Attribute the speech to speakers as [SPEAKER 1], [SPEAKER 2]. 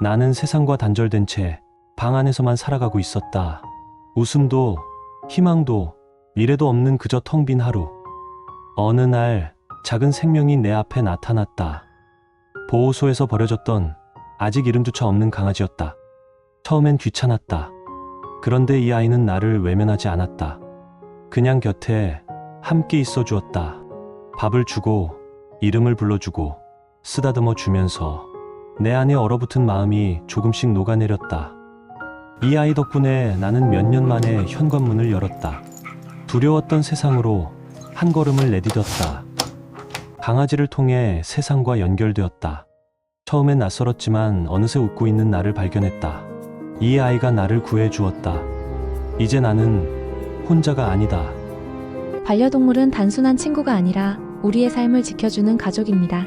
[SPEAKER 1] 나는 세상과 단절된 채 방 안에서만 살아가고 있었다. 웃음도, 희망도, 미래도 없는 그저 텅 빈 하루. 어느 날 작은 생명이 내 앞에 나타났다. 보호소에서 버려졌던 아직 이름조차 없는 강아지였다. 처음엔 귀찮았다. 그런데 이 아이는 나를 외면하지 않았다. 그냥 곁에 함께 있어 주었다. 밥을 주고, 이름을 불러주고, 쓰다듬어 주면서 내 안에 얼어붙은 마음이 조금씩 녹아내렸다. 이 아이 덕분에 나는 몇 년 만에 현관문을 열었다. 두려웠던 세상으로 한 걸음을 내디뎠다. 강아지를 통해 세상과 연결되었다. 처음엔 낯설었지만 어느새 웃고 있는 나를 발견했다. 이 아이가 나를 구해 주었다. 이제 나는 혼자가 아니다.
[SPEAKER 2] 반려동물은 단순한 친구가 아니라 우리의 삶을 지켜주는 가족입니다.